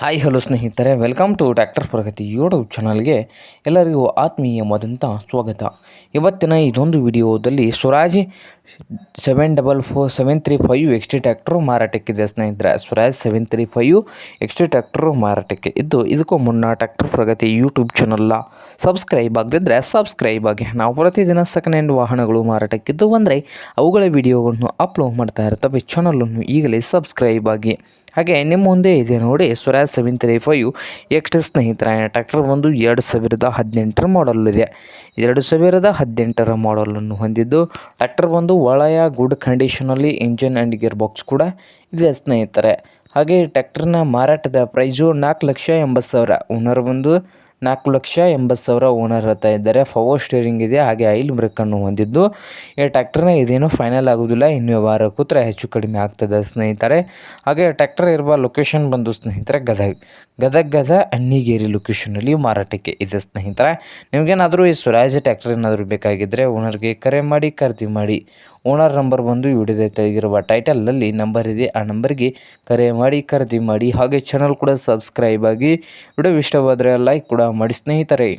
Hi hello ಸ್ನೇಹಿತರೆ welcome to tractor Pragati YouTube ಚಾನಲ್ಗೆ ಎಲ್ಲರಿಗೂ ಆತ್ಮೀಯವಾದಂಥ ಸ್ವಾಗತ. ಇವತ್ತಿನ ಇದೊಂದು ವಿಡಿಯೋದಲ್ಲಿ Swaraj seven double four seven three five XT tractor ಮಾರಾಟಕ್ಕಿದೆ ಸ್ನೇಹಿತರೆ. Swaraj seven three five XT tractor ಮಾರಾಟಕ್ಕೆ. ಇದ್ದು ಇದಕ್ಕೂ ಮುನ್ನ ಟ್ಯಾಕ್ಟರ್ ಪ್ರಗತಿ ಯೂಟ್ಯೂಬ್ ಚಾನಲ್ನ ಸಬ್ಸ್ಕ್ರೈಬ್ ಆಗದಿದ್ದರೆ ಸಬ್ಸ್ಕ್ರೈಬ್ ಆಗಿ. ನಾವು ಪ್ರತಿದಿನ ಸೆಕೆಂಡ್ ಹ್ಯಾಂಡ್ ವಾಹನಗಳು ಮಾರಾಟಕ್ಕಿದ್ದು ಅಂದರೆ ಅವುಗಳ ವಿಡಿಯೋಗಳನ್ನು ಅಪ್ಲೋಡ್ ಮಾಡ್ತಾ ಇರ್ತವೆ. ಚಾನಲನ್ನು ಈಗಲೇ ಸಬ್ಸ್ಕ್ರೈಬ್ ಆಗಿ. ಹಾಗೆ ನಿಮ್ಮ ಮುಂದೆ ಇದೆ ನೋಡಿ Swaraj seven three five XT ಸ್ನೇಹಿತರ ಟ್ರ್ಯಾಕ್ಟರ್ ಬಂದು ಎರಡು ಸಾವಿರದ ಹದಿನೆಂಟರ ಮಾಡಲ್ ಇದೆ ಎರಡು ಸಾವಿರದ ಹದಿನೆಂಟರ ಮಾಡಲನ್ನು ಹೊಂದಿದ್ದು, ಟ್ರ್ಯಾಕ್ಟರ್ ಬಂದು ಒಳ್ಳೆಯ ಗುಡ್ ಕಂಡೀಷನಲ್ಲಿ ಇಂಜಿನ್ ಆ್ಯಂಡ್ ಗೇರ್ ಬಾಕ್ಸ್ ಕೂಡ ಇದೆ ಸ್ನೇಹಿತರೆ. ಹಾಗೆ ಟ್ಯಾಕ್ಟರ್ನ ಮಾರಾಟದ ಪ್ರೈಸು ನಾಲ್ಕು ಲಕ್ಷ ಎಂಬತ್ತು ಸಾವಿರ. ಓನರ್ ಬಂದು ನಾಲ್ಕು ಲಕ್ಷ ಎಂಬತ್ತು ಸಾವಿರ ಓನರ್ ಹತ್ತಾ ಇದ್ದಾರೆ. ಫವರ್ ಸ್ಟೇರಿಂಗ್ ಇದೆ, ಹಾಗೆ ಆಯಿಲ್ ಬ್ರೇಕನ್ನು ಹೊಂದಿದ್ದು. ಈ ಟ್ಯಾಕ್ಟರ್ನ ಇದೇನು ಫೈನಲ್ ಆಗೋದಿಲ್ಲ, ಇನ್ನು ವ್ಯವಹಾರ ಕೂತ್ರೆ ಹೆಚ್ಚು ಕಡಿಮೆ ಆಗ್ತದೆ ಸ್ನೇಹಿತರೆ. ಹಾಗೆ ಟ್ಯಾಕ್ಟರ್ ಇರುವ ಲೊಕೇಶನ್ ಬಂದು ಸ್ನೇಹಿತರೆ, ಗದಗ ಗದಗ, ಗದ, ಅಣ್ಣಿಗೇರಿ ಲೊಕೇಶನಲ್ಲಿ ಮಾರಾಟಕ್ಕೆ ಇದೆ ಸ್ನೇಹಿತರೆ. ನಿಮಗೇನಾದರೂ ಈ ಸ್ವರಾಜ್ ಟ್ಯಾಕ್ಟರ್ ಏನಾದರೂ ಬೇಕಾಗಿದ್ದರೆ ಓನರ್ಗೆ ಕರೆ ಮಾಡಿ, ಖರೀದಿ ಮಾಡಿ ಓನರ್ ನಂಬರ್ ಬಂದು ವಿಡಿಯೋದ ತೆಗಿರುವ ಟೈಟಲಲ್ಲಿ ನಂಬರ್ ಇದೆ ಆ ನಂಬರ್ಗೆ ಕರೆ ಮಾಡಿ, ಖರೀದಿ ಮಾಡಿ ಹಾಗೆ ಚಾನಲ್ ಕೂಡ ಸಬ್ಸ್ಕ್ರೈಬ್ ಆಗಿ. ವಿಡಿಯೋ ಇಷ್ಟವಾದರೆ ಲೈಕ್ ಕೂಡ ಮಾಡಿ ಸ್ನೇಹಿತರೆ.